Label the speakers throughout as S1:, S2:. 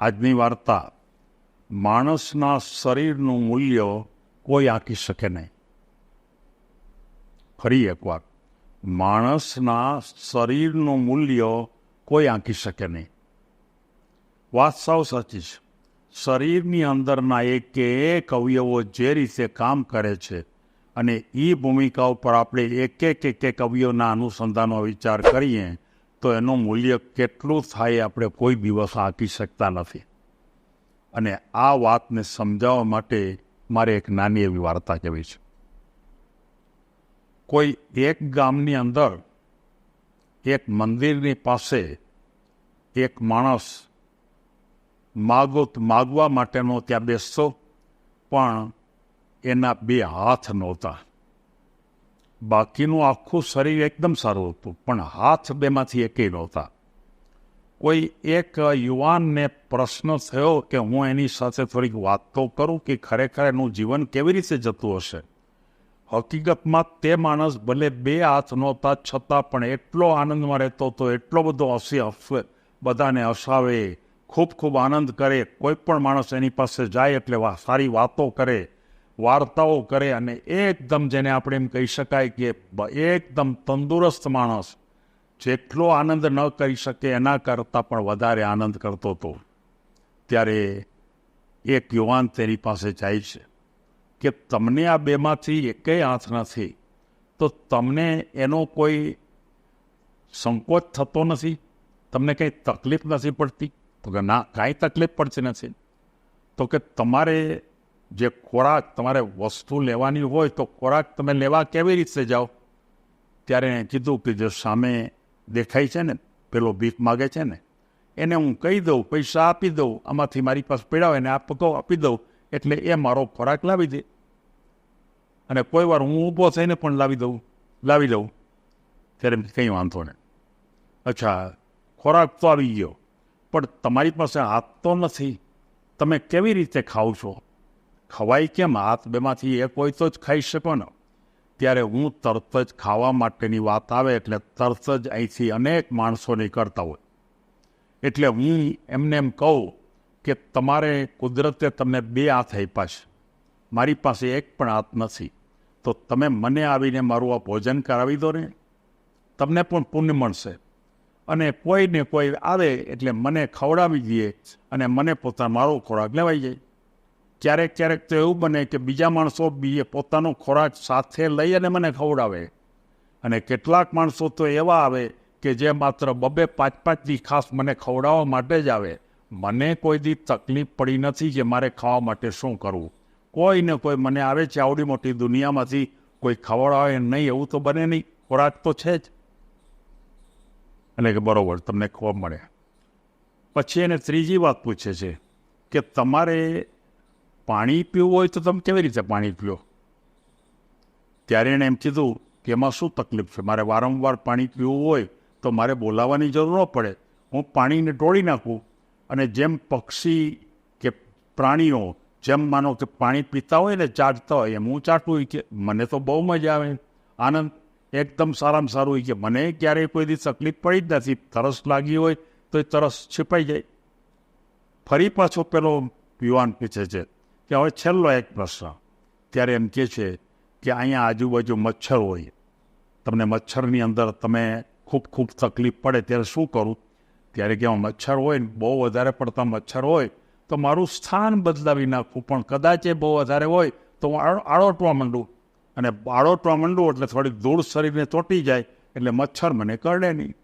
S1: આજની વાર્તા માણસના શરીરનું મૂલ્ય કોઈ આંકી શકે નહીં. ફરી એકવાર, માણસના શરીરનું મૂલ્ય કોઈ આંકી શકે નહીં. વાત સાવ સાચી છે. શરીરની અંદરના એક એક અવયવો જે રીતે કામ કરે છે અને એ ભૂમિકા ઉપર આપણે એક એક એક એક અવયવના અનુસંધાનનો વિચાર કરીએ તો એનું મૂલ્ય કેટલું થાય આપણે કોઈ દિવસ આંકી શકતા નથી. અને આ વાતને સમજાવવા માટે મારે એક નાની એવી વાર્તા કહેવી છે. કોઈ એક ગામની અંદર એક મંદિરની પાસે એક માણસ માગો માગવા માટેનો ત્યાં બેસતો, પણ એના બે હાથ નહોતા. બાકીનું આખું શરીર એકદમ સારું હતું, પણ હાથ બેમાંથી એકેય નહોતા. કોઈ એક યુવાનને પ્રશ્ન થયો કે હું એની સાથે થોડીક વાત તો કરું કે ખરેખર એનું જીવન કેવી રીતે જતું હશે? હકીકતમાં તે માણસ ભલે બે હાથ નહોતા, છતાં પણ એટલો આનંદમાં રહેતો હતો, એટલો બધો હસી હસવે બધાને હસાવે, ખૂબ ખૂબ આનંદ કરે, કોઈ પણ માણસ એની પાસે જાય એટલે સારી વાતો કરે વાર્તાઓ કરે અને એકદમ જેને આપણે એમ કહી શકાય કે એકદમ તંદુરસ્ત માણસ જેટલો આનંદ ન કરી શકે એના કરતાં પણ વધારે આનંદ કરતો હતો. ત્યારે એક યુવાન તેની પાસે જાય છે કે તમને આ બેમાંથી એકેય હાથ નથી, તો તમને એનો કોઈ સંકોચ થતો નથી? તમને કંઈ તકલીફ નથી પડતી? તો કે ના, કાંઈ તકલીફ પડતી નથી. તો કે તમારે જે ખોરાક તમારે વસ્તુ લેવાની હોય તો ખોરાક તમે લેવા કેવી રીતે જાઓ? ત્યારે એણે કીધું કે જે સામે દેખાય છે ને, પેલો ભીખ માગે છે ને, એને હું કહી દઉં, પૈસા આપી દઉં, આમાંથી મારી પાસે પીડાવે એને આપ પગો આપી દઉં, એટલે એ મારો ખોરાક લાવી દે. અને કોઈ વાર હું ઊભો થઈને પણ લાવી દઉં લાવી દઉં ત્યારે કંઈ વાંધો નહીં. અચ્છા, ખોરાક તો આવી ગયો, પણ તમારી પાસે હાથ તો નથી. તમે કેવી રીતે ખાઓ છો? ખવાય કેમ? હાથ બેમાંથી એક હોય તો જ ખાઈ શકો ને ત્યારે હું તરત જ ખાવા માટેની વાત આવે એટલે તરત જ અહીંથી અનેક માણસો નીકળતા હોય. એટલે હું એમને એમ કહું કે તમારે કુદરતે તમને બે હાથ આપ્યા છે. મારી પાસે એક પણ હાથ નથી. તો તમે મને આવીને મારું આ ભોજન કરાવી દો ને. તમને પણ પુણ્ય મળશે. અને કોઈને કોઈ આવે એટલે મને ખવડાવી દે અને મને પોતાનો મારો ખોરાક લેવાઈ જાય. ક્યારેક ક્યારેક તો એવું બને કે બીજા માણસો બીજે પોતાનો ખોરાક સાથે લઈ અને મને ખવડાવે. અને કેટલાક માણસો તો એવા આવે કે જે માત્ર બબે પાંચ પાંચ દી ખાસ મને ખવડાવવા માટે જ આવે. મને કોઈ દી તકલીફ પડી નથી કે મારે ખાવા માટે શું કરવું. કોઈ ને કોઈ મને આવે છે આવડી મોટી દુનિયામાંથી, કોઈ ખવડાવે નહીં એવું તો બને નહીં. ખોરાક તો છે જ. એટલે કે બરાબર, તમને ખોવા મળે. પછી એને ત્રીજી વાત પૂછે છે કે તમારે પાણી પીવું હોય તો તમે કેવી રીતે પાણી પીઓ? ત્યારે એણે એમ કીધું કે એમાં શું તકલીફ છે? મારે વારંવાર પાણી પીવું હોય તો મારે બોલાવવાની જરૂર ન પડે. હું પાણીને ટોળી નાખું અને જેમ પક્ષી કે પ્રાણીઓ જેમ માનો કે પાણી પીતા હોય ને ચાટતા હોય એમ હું ચાટું કે મને તો બહુ મજા આવે. આનંદ એકદમ સારામાં સારું હોય કે મને ક્યારેય કોઈ દી તકલીફ પડી જ નથી. તરસ લાગી હોય તો એ તરસ છીપાઈ જાય. ફરી પાછો પેલો યુવાન પૂછે છે કે હવે છેલ્લો એક પ્રશ્ન ત્યારે એમ કહે છે કે અહીંયા આજુબાજુ મચ્છર હોય તમને મચ્છરની અંદર તમે ખૂબ ખૂબ તકલીફ પડે ત્યારે શું કરું ત્યારે કે મચ્છર હોય ને બહુ વધારે પડતા મચ્છર હોય તો મારું સ્થાન બદલાવી નાખવું પણ કદાચ એ બહુ વધારે હોય તો હું આળોટવા માંડું અને આળોટવા માંડું એટલે થોડીક ધૂળ શરીરને ચોંટી જાય એટલે મચ્છર મને કરડે નહીં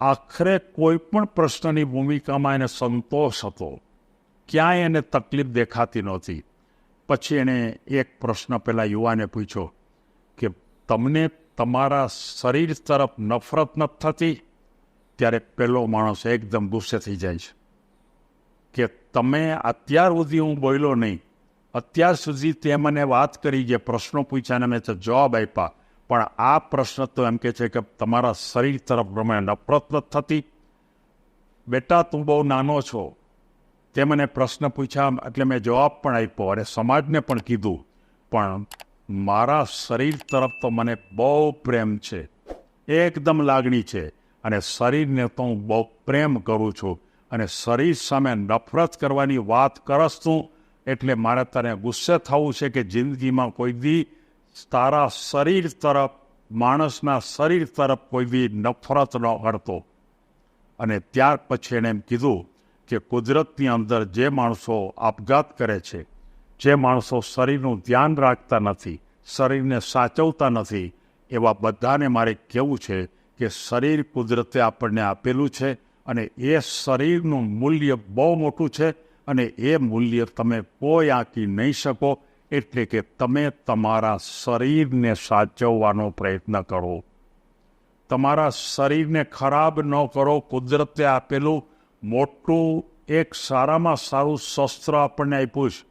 S1: આખરે કોઈ પણ પ્રશ્નની ભૂમિકામાં એને સંતોષ હતો ક્યાંય એને તકલીફ દેખાતી નહોતી. પછી એણે એક પ્રશ્ન પેલા યુવાને પૂછ્યો કે, તમને તમારા શરીર તરફ નફરત નથી થતી? ત્યારે પેલો માણસ એકદમ ગુસ્સે થઈ જાય છે કે, તમે અત્યાર સુધી હું બોલ્યો નહીં. અત્યાર સુધી તે મને વાત કરી જે પ્રશ્નો પૂછ્યા અને મેં જવાબ આપ્યા. પણ આ પ્રશ્ન તો એમ કે છે કે તમારા શરીર તરફ પ્રમાણે નફરત નથી થતી. બેટા, તું બહુ નાનો છો. તે મને પ્રશ્ન પૂછ્યા એટલે મેં જવાબ પણ આપ્યો અને સમાજને પણ કીધું, પણ મારા શરીર તરફ તો મને બહુ પ્રેમ છે, એકદમ લાગણી છે અને શરીરને તો હું બહુ પ્રેમ કરું છું અને શરીર સામે નફરત કરવાની વાત કરસ તું એટલે મારે તને ગુસ્સે થવું છે કે જિંદગીમાં કોઈ દી તારા શરીર તરફ, માણસના શરીર તરફ કોઈ બી નફરત ન કરતો. અને ત્યાર પછી એણે એમ કીધું કે કુદરતની અંદર જે માણસો આપઘાત કરે છે, જે માણસો શરીરનું ધ્યાન રાખતા નથી, શરીરને સાચવતા નથી, એવા બધાને મારે કહેવું છે કે શરીર કુદરતે આપણને આપેલું છે અને એ શરીરનું મૂલ્ય બહુ મોટું છે અને એ મૂલ્ય તમે કોઈ આંકી નહીં શકો, એટલે કે તમે તમારા શરીરને સાચવવાનો પ્રયત્ન કરો. તમારા શરીરને ખરાબ ન કરો, કુદરતે આપેલું મોટું એક સારામાં સારું શસ્ત્ર આપણને આપ્યું છે.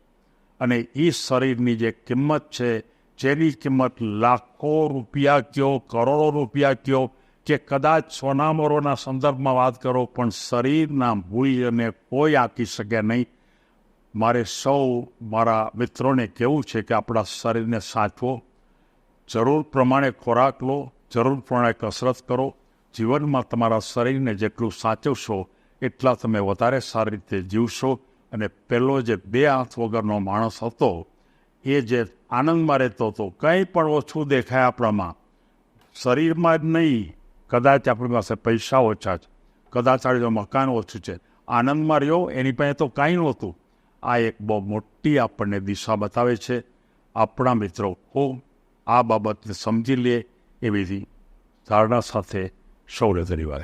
S1: અને એ શરીરની જે કિંમત છે, જેની કિંમત લાખો રૂપિયા કયો, કરોડો રૂપિયા કયો, કે કદાચ સોનામરોના સંદર્ભમાં વાત કરો, પણ શરીરના મૂલ્યને કોઈ આંકી શકે નહીં. મારે સૌ મારા મિત્રોને કહેવું છે કે આપણા શરીરને સાચવો. જરૂર પ્રમાણે ખોરાક લો, જરૂર પ્રમાણે કસરત કરો. જીવનમાં તમારા શરીરને જેટલું સાચવશો એટલા તમે વધારે સારી રીતે જીવશો અને પહેલો જે બે હાથ વગરનો માણસ હતો, એ જે આનંદમાં રહેતો હતો, કંઈ પણ ઓછું દેખાય આપણામાં. શરીરમાં જ નહીં, કદાચ આપણી પાસે પૈસા ઓછા છે, કદાચ આપણી મકાન ઓછું છે. આનંદમાં રહ્યો, એની પાસે તો કાંઈ નહોતું. આ એક બહુ મોટી આપણને દિશા બતાવે છે. આપણા મિત્રો ખૂબ આ બાબતને સમજી લે એવી ધારણા સાથે સૌરે ધન્યવાદ